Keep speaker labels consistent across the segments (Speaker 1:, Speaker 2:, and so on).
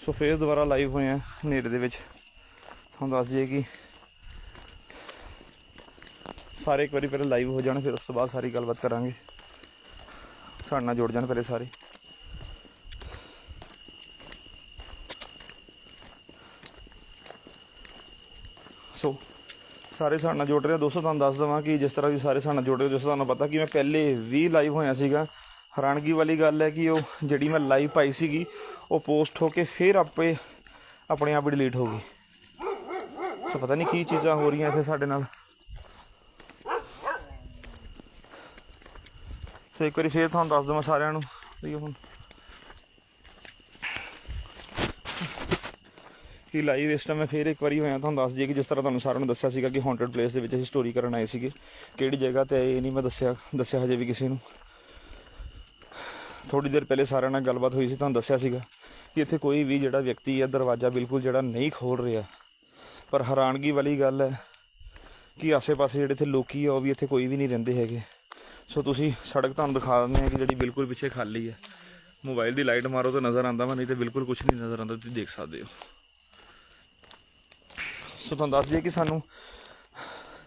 Speaker 1: ਸੋ ਫੇਰ ਦੁਬਾਰਾ ਲਾਈਵ ਹੋਏ ਆ ਨੇੜੇ ਦੇ ਵਿੱਚ। ਤੁਹਾਨੂੰ ਦੱਸ ਦਈਏ ਕਿ ਸਾਰੇ ਇੱਕ ਵਾਰੀ ਪਹਿਲਾਂ ਲਾਈਵ ਹੋ ਜਾਣ, ਫਿਰ ਉਸ ਤੋਂ ਬਾਅਦ ਸਾਰੀ ਗੱਲਬਾਤ ਕਰਾਂਗੇ। ਸਾਡੇ ਨਾਲ ਜੁੜ ਜਾਣ ਪਹਿਲੇ ਸਾਰੇ। ਸੋ ਸਾਰੇ ਸਾਡੇ ਨਾਲ ਜੁੜ ਰਹੇ। ਆ ਦੋਸਤੋ, ਤੁਹਾਨੂੰ ਦੱਸ ਦਵਾਂ ਕਿ ਜਿਸ ਤਰ੍ਹਾਂ ਵੀ ਸਾਰੇ ਸਾਡੇ ਨਾਲ ਜੁੜ ਰਹੇ ਹੋ, ਜਿਸ ਤੁਹਾਨੂੰ ਪਤਾ ਕਿ ਮੈਂ ਪਹਿਲੇ ਵੀ ਲਾਈਵ ਹੋਇਆ ਸੀਗਾ। ਹੈਰਾਨਗੀ ਵਾਲੀ ਗੱਲ ਹੈ ਕਿ ਉਹ ਜਿਹੜੀ ਮੈਂ ਲਾਈਵ ਪਾਈ ਸੀਗੀ, ਉਹ ਪੋਸਟ ਹੋ ਕੇ ਫਿਰ ਆਪੇ ਆਪਣੇ ਆਪ ਹੀ ਡਿਲੀਟ ਹੋ ਗਈ। ਸੋ ਪਤਾ ਨਹੀਂ ਕੀ ਚੀਜ਼ਾਂ ਹੋ ਰਹੀਆਂ ਇੱਥੇ ਸਾਡੇ ਨਾਲ। ਸੋ ਇੱਕ ਵਾਰੀ ਫੇਰ ਤੁਹਾਨੂੰ ਦੱਸ ਦਵਾਂ ਸਾਰਿਆਂ ਨੂੰ। ਵੀ ਹੁਣ ਕਿ ਲਾਈਵ ਇਸ ਟਾਈਮ ਮੈਂ ਫੇਰ ਇੱਕ ਵਾਰੀ ਹੋਇਆ ਤੁਹਾਨੂੰ ਦੱਸ ਦਈਏ ਕਿ ਜਿਸ ਤਰ੍ਹਾਂ ਤੁਹਾਨੂੰ ਸਾਰਿਆਂ ਨੂੰ ਦੱਸਿਆ ਸੀਗਾ ਕਿ ਹੌਂਟਡ ਪਲੇਸ ਦੇ ਵਿੱਚ ਅਸੀਂ ਸਟੋਰੀ ਕਰਨ ਆਏ ਸੀਗੇ। ਕਿਹੜੀ ਜਗ੍ਹਾ ਤੇ ਆਏ ਇਹ ਨਹੀਂ ਮੈਂ ਦੱਸਿਆ ਦੱਸਿਆ ਹਜੇ ਵੀ ਕਿਸੇ ਨੂੰ। ਥੋੜੀ ਦੇਰ ਪਹਿਲੇ ਸਾਰਿਆਂ ਨਾਲ ਗੱਲਬਾਤ ਹੋਈ ਸੀ, ਤੁਹਾਨੂੰ ਦੱਸਿਆ ਸੀਗਾ ਕਿ ਇੱਥੇ ਕੋਈ ਵੀ ਜਿਹੜਾ ਵਿਅਕਤੀ ਹੈ, ਦਰਵਾਜ਼ਾ ਬਿਲਕੁਲ ਜਿਹੜਾ ਨਹੀਂ ਖੋਲ ਰਿਹਾ। ਪਰ ਹੈਰਾਨਗੀ ਵਾਲੀ ਗੱਲ ਹੈ ਕਿ ਆਸੇ-ਪਾਸੇ ਜਿਹੜੇ ਇੱਥੇ ਲੋਕੀ ਆ, ਉਹ ਵੀ ਇੱਥੇ ਕੋਈ ਵੀ ਨਹੀਂ ਰਹਿੰਦੇ ਹੈਗੇ। ਸੋ ਤੁਸੀਂ ਸੜਕ ਤੁਹਾਨੂੰ ਦਿਖਾ ਦਿੰਦੇ ਆ ਕਿ ਜਿਹੜੀ ਬਿਲਕੁਲ ਪਿੱਛੇ ਖਾਲੀ ਹੈ। ਮੋਬਾਈਲ ਦੀ ਲਾਈਟ ਮਾਰੋ ਤਾਂ ਨਜ਼ਰ ਆਉਂਦਾ ਵਾ, ਨਹੀਂ ਤੇ ਬਿਲਕੁਲ ਕੁਝ ਨਹੀਂ ਨਜ਼ਰ ਆਉਂਦਾ, ਤੁਸੀਂ ਦੇਖ ਸਕਦੇ ਹੋ। ਸੋ ਤੁਹਾਨੂੰ ਦੱਸ ਦਈਏ ਕਿ ਸਾਨੂੰ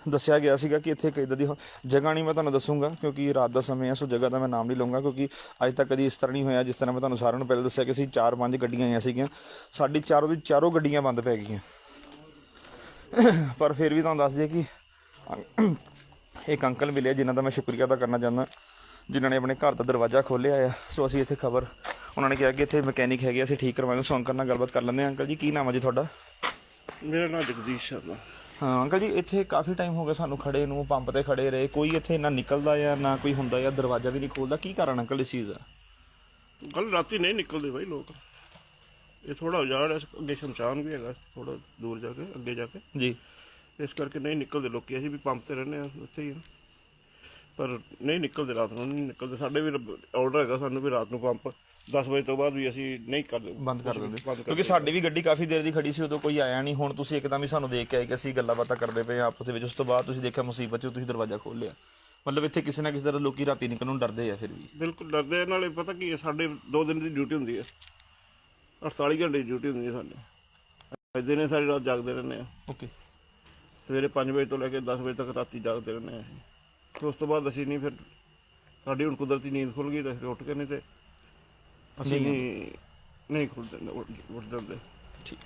Speaker 1: ਦੱਸਿਆ ਗਿਆ ਸੀਗਾ ਕਿ ਇੱਥੇ ਇੱਕ ਇੱਦਾਂ ਦੀ ਜਗ੍ਹਾ ਨਹੀਂ, ਮੈਂ ਤੁਹਾਨੂੰ ਦੱਸੂਗਾ, ਕਿਉਂਕਿ ਰਾਤ ਦਾ ਸਮੇਂ ਹੈ ਸੋ ਜਗ੍ਹਾ ਦਾ ਮੈਂ ਨਾਮ ਨਹੀਂ ਲਵਾਂਗਾ ਕਿਉਂਕਿ ਅੱਜ ਤੱਕ ਕਦੀ ਇਸ ਤਰ੍ਹਾਂ ਨਹੀਂ ਹੋਇਆ, ਜਿਸ ਤਰ੍ਹਾਂ ਮੈਂ ਤੁਹਾਨੂੰ ਸਾਰਿਆਂ ਨੂੰ ਪਹਿਲਾਂ ਦੱਸਿਆ ਕਿ ਅਸੀਂ ਚਾਰ ਪੰਜ ਗੱਡੀਆਂ ਆਈਆਂ ਸੀਗੀਆਂ। ਸਾਡੀ ਚਾਰੋਂ ਦੀ ਚਾਰੋਂ ਗੱਡੀਆਂ ਬੰਦ ਪੈ ਗਈਆਂ। ਪਰ ਫਿਰ ਵੀ ਤੁਹਾਨੂੰ ਦੱਸ ਦਈਏ ਕਿ ਇੱਕ ਅੰਕਲ ਮਿਲੇ ਜਿਨ੍ਹਾਂ ਦਾ ਮੈਂ ਸ਼ੁਕਰੀਆ ਅਦਾ ਕਰਨਾ ਚਾਹੁੰਦਾ, ਜਿਨ੍ਹਾਂ ਨੇ ਆਪਣੇ ਘਰ ਦਾ ਦਰਵਾਜ਼ਾ ਖੋਲ੍ਹਿਆ ਆ। ਸੋ ਅਸੀਂ ਇੱਥੇ ਖਬਰ, ਉਹਨਾਂ ਨੇ ਕਿਹਾ ਕਿ ਇੱਥੇ ਮਕੈਨਿਕ ਹੈਗੇ ਅਸੀਂ ਠੀਕ ਕਰਵਾਵਾਂਗੇ ਸੋ ਅੰਕਲ ਨਾਲ ਗੱਲਬਾਤ ਕਰ ਲੈਂਦੇ ਹਾਂ। ਅੰਕਲ ਜੀ, ਕੀ ਨਾਮ ਹੈ ਜੀ ਤੁਹਾਡਾ?
Speaker 2: ਮੇਰਾ ਨਾਮ ਜਗਦੀਸ਼ ਸ਼ਰਮਾ।
Speaker 1: ਹਾਂ ਅੰਕਲ ਜੀ ਇੱਥੇ ਕਾਫੀ ਟਾਈਮ ਹੋ ਗਿਆ ਸਾਨੂੰ ਖੜੇ ਨੂੰ ਪੰਪ ਤੇ ਖੜੇ ਰਹੇ। ਕੋਈ ਇੱਥੇ ਨਾ ਨਿਕਲਦਾ ਜਾਂ ਨਾ ਕੋਈ ਹੁੰਦਾ ਜਾਂ ਦਰਵਾਜ਼ਾ ਵੀ ਨਹੀਂ ਖੋਲਦਾ। ਕੀ ਕਾਰਨ ਅੰਕਲ ਇਸ ਚੀਜ਼ ਦਾ?
Speaker 2: ਕੱਲ ਰਾਤੀ ਨਹੀਂ ਨਿਕਲਦੇ ਬਾਈ ਲੋਕ। ਇਹ ਥੋੜਾ ਉਜਾੜ ਹੈ ਅੱਗੇ ਸ਼ਮਸ਼ਾਨ ਵੀ ਹੈਗਾ ਥੋੜਾ ਦੂਰ ਜਾ ਕੇ ਅੱਗੇ ਜਾ ਕੇ।
Speaker 1: ਜੀ।
Speaker 2: ਇਸ ਕਰਕੇ ਨਹੀਂ ਨਿਕਲਦੇ ਲੋਕੀ। ਅਸੀਂ ਵੀ ਪੰਪ ਤੇ ਰਹਿੰਦੇ ਆ ਉੱਥੇ ਹੀ ਆ। ਪਰ ਨਹੀਂ ਨਿਕਲਦੇ ਰਾਤ ਨੂੰ ਨਹੀਂ ਨਿਕਲਦੇ। ਸਾਡੇ ਵੀ ਆਰਡਰ ਹੈਗਾ ਸਾਨੂੰ ਵੀ ਰਾਤ ਨੂੰ ਪੰਪ 10 ਵਜੇ ਤੋਂ ਬਾਅਦ ਵੀ ਅਸੀਂ ਨਹੀਂ ਕਰਦੇ
Speaker 1: ਬੰਦ ਕਰ ਦਿੰਦੇ।
Speaker 2: ਕਰ
Speaker 1: ਕਿਉਂਕਿ ਸਾਡੀ ਵੀ ਗੱਡੀ ਕਾਫੀ ਦੇਰ ਦੀ ਖੜੀ ਸੀ ਉਦੋਂ ਕੋਈ ਆਇਆ ਨਹੀਂ। ਹੁਣ ਤੁਸੀਂ ਇੱਕਦਮ ਹੀ ਸਾਨੂੰ ਦੇਖ ਕੇ ਆਏ ਕਿ ਅਸੀਂ ਗੱਲਾਂ ਬਾਤਾਂ ਕਰਦੇ ਪਏ ਆਪਸ ਦੇ ਵਿੱਚ। ਉਸ ਤੋਂ ਬਾਅਦ ਤੁਸੀਂ ਦੇਖਿਆ ਮੁਸੀਬਤ 'ਚ ਤੁਸੀਂ ਦਰਵਾਜ਼ਾ ਖੋਲ੍ਹ ਲਿਆ। ਮਤਲਬ ਇੱਥੇ ਕਿਸੇ ਨਾ ਕਿਸੇ ਤਰ੍ਹਾਂ ਲੋਕੀ ਰਾਤੀ ਨਿਕਲਣ ਨੂੰ ਡਰਦੇ ਆ ਫਿਰ ਵੀ।
Speaker 2: ਬਿਲਕੁਲ ਡਰਦੇ ਆ, ਨਾਲੇ ਪਤਾ ਕੀ ਹੈ ਸਾਡੇ 2 ਦਿਨ ਦੀ ਡਿਊਟੀ ਹੁੰਦੀ ਹੈ 48 ਘੰਟੇ ਦੀ ਡਿਊਟੀ ਹੁੰਦੀ ਹੈ ਸਾਡੇ। ਅੱਜ ਦਿਨੇ ਸਾਰੀ ਰਾਤ ਜਾਗਦੇ ਰਹਿੰਦੇ ਆ।
Speaker 1: ਓਕੇ
Speaker 2: ਸਵੇਰੇ 5 ਵਜੇ ਤੋਂ ਲੈ ਕੇ 10 ਵਜੇ ਤੱਕ ਰਾਤੀ ਜਾਗਦੇ ਰਹਿੰਦੇ ਆ ਅਸੀਂ। ਤੇ ਉਸ ਤੋਂ ਬਾਅਦ ਅਸੀਂ ਨਹੀਂ ਫਿਰ ਸਾਡੀ ਹੁਣ ਕੁਦਰਤੀ ਨੀਂਦ ਖੁੱਲ ਗਈ ਤਾਂ ਉੱਠ ਕੇ ਨਹੀਂ ਤੇ ਅਸੀਂ ਨਹੀਂ ਨਹੀਂ ਖੁੱਲਦੇ ਉੱਠ ਜਾਂਦੇ।
Speaker 1: ਠੀਕ।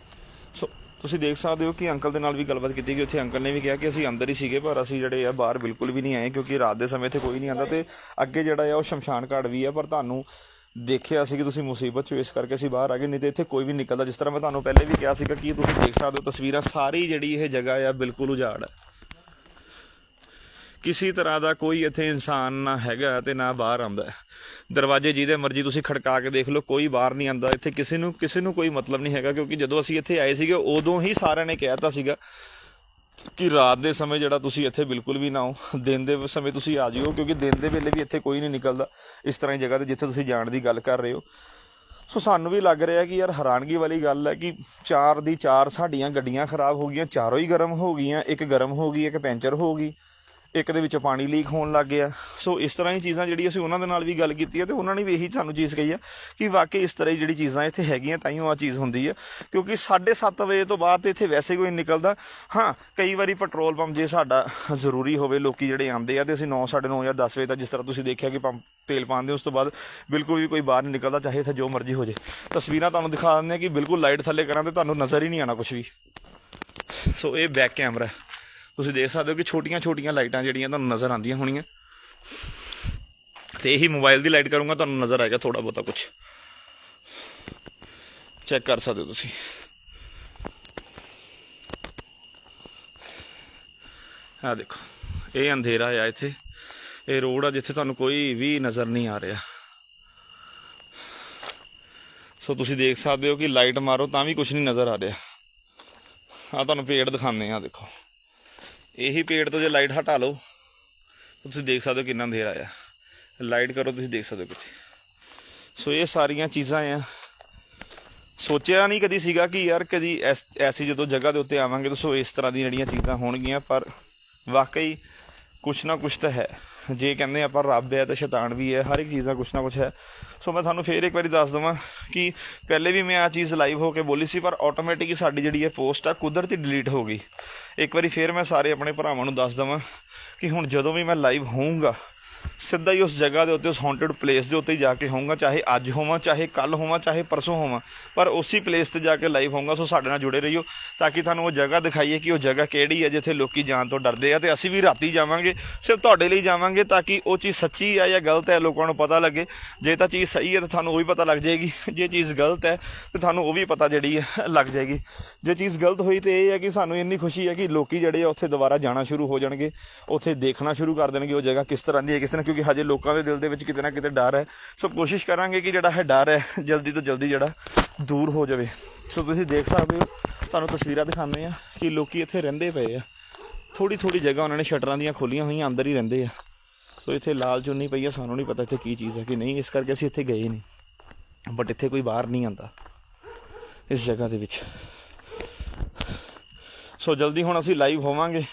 Speaker 1: ਸੋ ਤੁਸੀਂ ਦੇਖ ਸਕਦੇ ਹੋ ਕਿ ਅੰਕਲ ਦੇ ਨਾਲ ਵੀ ਗੱਲਬਾਤ ਕੀਤੀ ਕਿ ਉੱਥੇ ਅੰਕਲ ਨੇ ਵੀ ਕਿਹਾ ਕਿ ਅਸੀਂ ਅੰਦਰ ਹੀ ਸੀਗੇ ਪਰ ਅਸੀਂ ਜਿਹੜੇ ਆ ਬਾਹਰ ਬਿਲਕੁਲ ਵੀ ਨਹੀਂ ਆਏ ਕਿਉਂਕਿ ਰਾਤ ਦੇ ਸਮੇਂ ਇੱਥੇ ਕੋਈ ਨਹੀਂ ਆਉਂਦਾ ਤੇ ਅੱਗੇ ਜਿਹੜਾ ਆ ਉਹ ਸ਼ਮਸ਼ਾਨ ਘਾਟ ਵੀ ਆ ਪਰ ਤੁਹਾਨੂੰ ਦੇਖਿਆ ਸੀ ਕਿ ਤੁਸੀਂ ਮੁਸੀਬਤ ਚ ਇਸ ਕਰਕੇ ਅਸੀਂ ਬਾਹਰ ਆ ਗਏ ਨਹੀਂ ਤੇ ਇੱਥੇ ਕੋਈ ਵੀ ਨਿਕਲਦਾ। ਜਿਸ ਤਰ੍ਹਾਂ ਮੈਂ ਤੁਹਾਨੂੰ ਪਹਿਲੇ ਵੀ ਕਿਹਾ ਸੀਗਾ ਕਿ ਤੁਸੀਂ ਦੇਖ ਸਕਦੇ ਹੋ ਤਸਵੀਰਾਂ ਸਾਰੀ ਜਿਹੜੀ ਇਹ ਜਗ੍ਹਾ ਆ ਬਿਲਕੁਲ ਉਜਾੜ ਹੈ ਕਿਸੇ ਤਰ੍ਹਾਂ ਦਾ ਕੋਈ ਇੱਥੇ ਇਨਸਾਨ ਨਾ ਹੈਗਾ ਤੇ ਨਾ ਬਾਹਰ ਆਉਂਦਾ। ਦਰਵਾਜ਼ੇ ਜਿਹਦੇ ਮਰਜ਼ੀ ਤੁਸੀਂ ਖੜਕਾ ਕੇ ਦੇਖ ਲਓ, ਕੋਈ ਬਾਹਰ ਨਹੀਂ ਆਉਂਦਾ। ਇੱਥੇ ਕਿਸੇ ਨੂੰ ਕਿਸੇ ਨੂੰ ਕੋਈ ਮਤਲਬ ਨਹੀਂ ਹੈਗਾ, ਕਿਉਂਕਿ ਜਦੋਂ ਅਸੀਂ ਇੱਥੇ ਆਏ ਸੀਗੇ, ਉਦੋਂ ਹੀ ਸਾਰਿਆਂ ਨੇ ਕਹਿਤਾ ਸੀਗਾ ਕਿ ਰਾਤ ਦੇ ਸਮੇਂ ਜਿਹੜਾ ਤੁਸੀਂ ਇੱਥੇ ਬਿਲਕੁਲ ਵੀ ਨਾ ਆਓ, ਦਿਨ ਦੇ ਸਮੇਂ ਤੁਸੀਂ ਆ ਜਿਓ, ਕਿਉਂਕਿ ਦਿਨ ਦੇ ਵੇਲੇ ਵੀ ਇੱਥੇ ਕੋਈ ਨਹੀਂ ਨਿਕਲਦਾ, ਇਸ ਤਰ੍ਹਾਂ ਦੀ ਜਗ੍ਹਾ ਤੇ ਜਿੱਥੇ ਤੁਸੀਂ ਜਾਣ ਦੀ ਗੱਲ ਕਰ ਰਹੇ ਹੋ। ਸੋ ਸਾਨੂੰ ਵੀ ਲੱਗ ਰਿਹਾ ਕਿ ਯਾਰ ਹੈਰਾਨਗੀ ਵਾਲੀ ਗੱਲ ਹੈ ਕਿ ਚਾਰ ਦੀ ਚਾਰ ਸਾਡੀਆਂ ਗੱਡੀਆਂ ਖਰਾਬ ਹੋ ਗਈਆਂ, ਚਾਰੋਂ ਹੀ ਗਰਮ ਹੋ ਗਈਆਂ, ਇੱਕ ਗਰਮ ਹੋ ਗਈ, ਇੱਕ ਪੈਂਚਰ ਹੋ ਗਈ। ਇੱਕ ਦੇ ਵਿੱਚ ਪਾਣੀ ਲੀਕ ਹੋਣ ਲੱਗ ਗਿਆ। ਸੋ ਇਸ ਤਰ੍ਹਾਂ ਦੀ ਚੀਜ਼ਾਂ ਜਿਹੜੀ ਅਸੀਂ ਉਹਨਾਂ ਦੇ ਨਾਲ ਵੀ ਗੱਲ ਕੀਤੀ ਹੈ ਤੇ ਉਹਨਾਂ ਨੇ ਵੀ ਇਹੀ ਸਾਨੂੰ ਚੀਜ਼ ਕਹੀ ਆ ਕਿ ਵਾਕਈ ਇਸ ਤਰ੍ਹਾਂ ਦੀ ਜਿਹੜੀ ਚੀਜ਼ਾਂ ਇੱਥੇ ਹੈਗੀਆਂ, ਤਾਂ ਹੀ ਉਹ ਆ ਚੀਜ਼ ਹੁੰਦੀ ਹੈ। ਕਿਉਂਕਿ 7:30 ਵਜੇ ਤੋਂ ਬਾਅਦ ਤੇ ਇੱਥੇ ਵੈਸੇ ਕੋਈ ਨਿਕਲਦਾ। ਹਾਂ, ਕਈ ਵਾਰੀ ਪੈਟਰੋਲ ਪੰਪ ਜੇ ਸਾਡਾ ਜ਼ਰੂਰੀ ਹੋਵੇ, ਲੋਕੀ ਜਿਹੜੇ ਆਉਂਦੇ ਆ ਤੇ ਅਸੀਂ 9 9:30 ਜਾਂ 10 ਵਜੇ ਤੱਕ ਜਿਸ ਤਰ੍ਹਾਂ ਤੁਸੀਂ ਦੇਖਿਆ ਕਿ ਪੰਪ ਤੇਲ ਪਾਉਂਦੇ, ਉਸ ਤੋਂ ਬਾਅਦ ਬਿਲਕੁਲ ਵੀ ਕੋਈ ਬਾਹਰ ਨਹੀਂ ਨਿਕਲਦਾ, ਚਾਹੇ ਇੱਥੇ ਜੋ ਮਰਜ਼ੀ ਹੋ ਜੇ। ਤਸਵੀਰਾਂ ਤੁਹਾਨੂੰ ਦਿਖਾ ਦਿੰਦੇ ਹਾਂ ਕਿ ਬਿਲਕੁਲ ਲਾਈਟ ਥੱਲੇ ਕਰਾਂ ਤੇ ਤੁਹਾਨੂੰ ਨਜ਼ਰ ਹੀ ਨਹੀਂ ਆਣਾ ਕੁਝ ਵੀ। ਸੋ ਇਹ ਬੈਕ ਕੈਮਰਾ ਤੁਸੀਂ ਦੇਖ ਸਕਦੇ ਹੋ ਕਿ ਛੋਟੀਆਂ-ਛੋਟੀਆਂ ਲਾਈਟਾਂ ਜਿਹੜੀਆਂ ਤੁਹਾਨੂੰ ਨਜ਼ਰ ਆਉਂਦੀਆਂ ਹੋਣੀਆਂ। ਤੇ ਇਹੀ ਮੋਬਾਈਲ ਦੀ ਲਾਈਟ ਕਰੂੰਗਾ, ਤੁਹਾਨੂੰ ਨਜ਼ਰ ਆਏਗਾ ਥੋੜਾ ਬਹੁਤਾ ਕੁਝ ਚੈੱਕ ਕਰ ਸਕਦੇ ਹੋ ਤੁਸੀਂ। ਆ ਦੇਖੋ, ਇਹ ਅੰਧੇਰਾ ਆ ਇੱਥੇ। ਇਹ ਰੋਡ ਆ ਜਿੱਥੇ ਤੁਹਾਨੂੰ ਕੋਈ ਵੀ ਨਜ਼ਰ ਨਹੀਂ ਆ ਰਿਹਾ। ਸੋ ਤੁਸੀਂ ਦੇਖ ਸਕਦੇ ਹੋ ਕਿ ਲਾਈਟ ਮਾਰੋ ਤਾਂ ਵੀ ਕੁਝ ਨਹੀਂ ਨਜ਼ਰ ਆ ਰਿਹਾ। ਆ ਤੁਹਾਨੂੰ ਪੇੜ ਦਿਖਾਉਂਦੇ ਆ ਦੇਖੋ। ਇਹੀ ਪੇੜ ਤੋਂ ਜੇ ਲਾਈਟ ਹਟਾ ਲਓ ਤਾਂ ਤੁਸੀਂ ਦੇਖ ਸਕਦੇ ਹੋ ਕਿੰਨਾ ਅੰਧੇਰਾ ਆਇਆ ਲਾਈਟ ਕਰੋ, ਤੁਸੀਂ ਦੇਖ ਸਕਦੇ ਹੋ ਕਿਤੇ ਸੋ ਇਹ ਸਾਰੀਆਂ ਚੀਜ਼ਾਂ ਆ। ਸੋਚਿਆ ਨਹੀਂ ਕਦੀ ਸੀਗਾ ਕਿ ਯਾਰ ਕਦੀ ਐਸ- ਐਸੀ ਜਦੋਂ ਜਗ੍ਹਾ ਦੇ ਉੱਤੇ ਆਵਾਂਗੇ ਤਾਂ ਸੋ ਇਸ ਤਰ੍ਹਾਂ ਦੀਆਂ ਜਿਹੜੀਆਂ ਚੀਜ਼ਾਂ ਹੋਣਗੀਆਂ, ਪਰ ਵਾਕਈ ਕੁਛ ਨਾ ਕੁਛ ਤਾਂ ਹੈ। ਜੇ ਕਹਿੰਦੇ ਆਪਾਂ ਰੱਬ ਹੈ ਤਾਂ ਸ਼ੈਤਾਨ ਵੀ ਹੈ, ਹਰ ਇੱਕ ਚੀਜ਼ ਦਾ ਕੁਛ ਨਾ ਕੁਛ ਹੈ। ਸੋ ਮੈਂ ਤੁਹਾਨੂੰ ਫੇਰ ਇੱਕ ਵਾਰੀ ਦੱਸ ਦਵਾਂ ਕਿ ਪਹਿਲੇ ਵੀ ਮੈਂ ਆ ਚੀਜ਼ ਲਾਈਵ ਹੋ ਕੇ ਬੋਲੀ ਸੀ, ਪਰ ਆਟੋਮੈਟਿਕ ਸਾਡੀ ਜਿਹੜੀ ਹੈ ਪੋਸਟ ਆ ਕੁਦਰਤੀ ਡਿਲੀਟ ਹੋ ਗਈ। ਇੱਕ ਵਾਰੀ ਫੇਰ ਮੈਂ ਸਾਰੇ ਆਪਣੇ ਭਰਾਵਾਂ ਨੂੰ ਦੱਸ ਦਵਾਂ ਕਿ ਹੁਣ ਜਦੋਂ ਵੀ ਮੈਂ ਲਾਈਵ ਹੋਊਂਗਾ ਸਿੱਧਾ ਹੀ ਉਸ ਜਗ੍ਹਾ ਦੇ ਉੱਤੇ, ਉਸ ਹੌਂਟਡ ਪਲੇਸ ਦੇ ਉੱਤੇ ਹੀ ਜਾ ਕੇ ਹੋਊਗਾ, ਚਾਹੇ ਅੱਜ ਹੋਵਾਂ, ਚਾਹੇ ਕੱਲ ਹੋਵਾਂ, ਚਾਹੇ ਪਰਸੋਂ ਹੋਵਾਂ। ਪਰ ਉਸੇ ਪਲੇਸ ਤੇ ਜਾ ਕੇ ਲਾਈਵ ਹੋਊਗਾ, ਸੋ ਸਾਡੇ ਨਾਲ ਜੁੜੇ ਰਹੀਓ, ਤਾਂ ਕਿ ਤੁਹਾਨੂੰ ਉਹ ਜਗ੍ਹਾ ਦਿਖਾਈਏ ਕਿ ਉਹ ਜਗ੍ਹਾ ਕਿਹੜੀ ਹੈ ਜਿੱਥੇ ਲੋਕੀ ਜਾਣ ਤੋਂ ਡਰਦੇ ਆ ਤੇ ਅਸੀਂ ਵੀ ਰਾਤੀ ਜਾਵਾਂਗੇ, ਸਿਰਫ ਤੁਹਾਡੇ ਲਈ ਜਾਵਾਂਗੇ ਤਾਂ ਕਿ ਉਹ ਚੀਜ਼ ਸੱਚੀ ਹੈ ਜਾਂ ਗਲਤ ਹੈ, ਲੋਕਾਂ ਨੂੰ ਪਤਾ ਲੱਗੇ। ਜੇ ਤਾਂ ਚੀਜ਼ ਸਹੀ ਹੈ ਤਾਂ ਤੁਹਾਨੂੰ ਉਹ ਵੀ ਪਤਾ ਲੱਗ ਜਾਏਗੀ, ਜੇ ਚੀਜ਼ ਗਲਤ ਹੈ ਤੇ ਤੁਹਾਨੂੰ ਉਹ ਵੀ ਪਤਾ ਜਿਹੜੀ ਹੈ ਲੱਗ ਜਾਏਗੀ। ਜੇ ਚੀਜ਼ ਗਲਤ ਹੋਈ ਤੇ ਇਹ ਹੈ ਕਿ ਸਾਨੂੰ ਇੰਨੀ ਖੁਸ਼ੀ ਹੈ ਕਿ ਲੋਕੀ ਜਿਹੜੇ ਆ ਉੱਥੇ ਦੁਬਾਰਾ ਜਾਣਾ ਸ਼ੁਰੂ ਹੋ ਜਾਣਗੇ, ਉੱਥੇ ਦੇਖਣਾ ਸ਼ੁਰੂ ਕਰ ਦੇਣਗੇ ਉਹ ਜਗ੍ਹਾ ਕਿਸ ਤਰ੍ਹਾਂ ਦੀ ਹੈ ਕਿਸ ਤਰ੍ਹਾਂ ਕਿਉਂਕਿ ਹਜੇ ਲੋਕਾਂ ਦੇ ਦਿਲ ਦੇ ਵਿੱਚ ਕਿਤੇ ਨਾ ਕਿਤੇ ਡਰ ਹੈ। ਸੋ ਕੋਸ਼ਿਸ਼ ਕਰਾਂਗੇ ਕਿ ਜਿਹੜਾ ਹੈ ਡਰ ਹੈ, ਜਲਦੀ ਤੋਂ ਜਲਦੀ ਜਿਹੜਾ ਦੂਰ ਹੋ ਜਾਵੇ। ਸੋ ਤੁਸੀਂ ਦੇਖ ਸਕਦੇ ਹੋ, ਤੁਹਾਨੂੰ ਤਸਵੀਰਾਂ ਦਿਖਾਉਂਦੇ ਆ ਕਿ ਲੋਕੀ ਇੱਥੇ ਰਹਿੰਦੇ ਪਏ ਆ। ਥੋੜੀ ਥੋੜੀ ਜਗ੍ਹਾ ਉਹਨਾਂ ਨੇ ਸ਼ਟਰਾਂ ਦੀਆਂ ਖੋਲੀਆਂ ਹੋਈਆਂ, ਅੰਦਰ ਹੀ ਰਹਿੰਦੇ ਆ। ਸੋ ਇੱਥੇ ਲਾਲ ਚੁੰਨੀ ਪਈ ਆ, ਸਾਨੂੰ ਨਹੀਂ ਪਤਾ ਇੱਥੇ ਕੀ ਚੀਜ਼ ਹੈ ਕਿ ਨਹੀਂ। ਇਸ ਕਰਕੇ ਅਸੀਂ ਇੱਥੇ ਗਏ ਨਹੀਂ। ਬਟ ਇੱਥੇ ਕੋਈ ਬਾਹਰ ਨਹੀਂ ਆਂਦਾ ਇਸ ਜਗ੍ਹਾ ਦੇ ਵਿੱਚ। ਸੋ ਜਲਦੀ ਹੁਣ ਅਸੀਂ ਲਾਈਵ ਹੋਵਾਂਗੇ।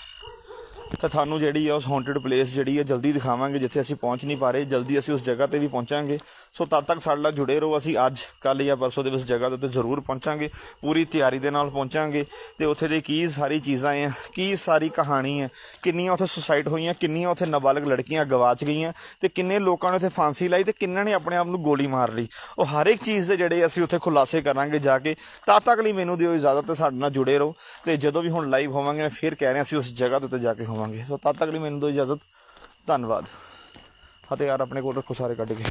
Speaker 1: ਤਾਂ ਤੁਹਾਨੂੰ ਜਿਹੜੀ ਆ ਉਸ ਹੌਂਟਡ ਪਲੇਸ ਜਿਹੜੀ ਆ ਜਲਦੀ ਦਿਖਾਵਾਂਗੇ, ਜਿੱਥੇ ਅਸੀਂ ਪਹੁੰਚ ਨਹੀਂ ਪਾ ਰਹੇ। ਜਲਦੀ ਅਸੀਂ ਉਸ ਜਗ੍ਹਾ ਤੇ ਵੀ ਪਹੁੰਚਾਂਗੇ। ਸੋ ਤਦ ਤੱਕ ਸਾਡੇ ਨਾਲ ਜੁੜੇ ਰਹੋ। ਅਸੀਂ ਅੱਜ ਕੱਲ ਜਾਂ ਪਰਸੋਂ ਦੇ ਉਸ ਜਗ੍ਹਾ ਦੇ ਉੱਤੇ ਜ਼ਰੂਰ ਪਹੁੰਚਾਂਗੇ। ਪੂਰੀ ਤਿਆਰੀ ਦੇ ਨਾਲ ਪਹੁੰਚਾਂਗੇ। ਤੇ ਉੱਥੇ ਦੀ ਕੀ ਸਾਰੀ ਚੀਜ਼ਾਂ ਆ ਕੀ ਸਾਰੀ ਕਹਾਣੀ ਹੈ ਕਿੰਨੀਆਂ ਉੱਥੇ ਸੁਸਾਈਡ ਹੋਈਆਂ, ਕਿੰਨੀਆਂ ਉੱਥੇ ਨਾਬਾਲਗ ਲੜਕੀਆਂ ਗਵਾਚ ਗਈਆਂ, ਤੇ ਕਿੰਨੇ ਲੋਕਾਂ ਨੇ ਉੱਥੇ ਫਾਂਸੀ ਲਾਈ ਤੇ ਕਿੰਨਾਂ ਨੇ ਆਪਣੇ ਆਪ ਨੂੰ ਗੋਲੀ ਮਾਰ ਲਈ। ਉਹ ਹਰ ਇੱਕ ਚੀਜ਼ ਦੇ ਜਿਹੜੇ ਅਸੀਂ ਉੱਥੇ ਖੁਲਾਸੇ ਕਰਾਂਗੇ ਜਾ ਕੇ, ਤਦ ਤੱਕ ਲਈ ਮੈਨੂੰ ਦਿਓ ਇਜਾਜ਼ਤ ਤੇ ਸਾਡੇ ਨਾਲ ਜੁੜੇ ਰਹੋ। ਤੇ ਜਦੋਂ ਵੀ ਹੁਣ ਲਾਈਵ ਹੋਵਾਂਗੇ, ਮੈਂ ਫਿਰ ਕਹਿ ਰਿਹਾ, ਅਸੀਂ ਉਸ ਜਗ੍ਹਾ ਦੇ ਉੱਤੇ ਜਾ ਕੇ ਹੋਵਾਂਗੇ। ਸੋ ਤਦ ਤੱਕ ਲਈ ਮੈਨੂੰ ਦੋ ਇਜਾਜ਼ਤ। ਧੰਨਵਾਦ। ਹਥਿਆਰ ਆਪਣੇ ਕੋਲ ਰੱਖੋ ਸਾਰੇ ਕੱਢ ਕੇ।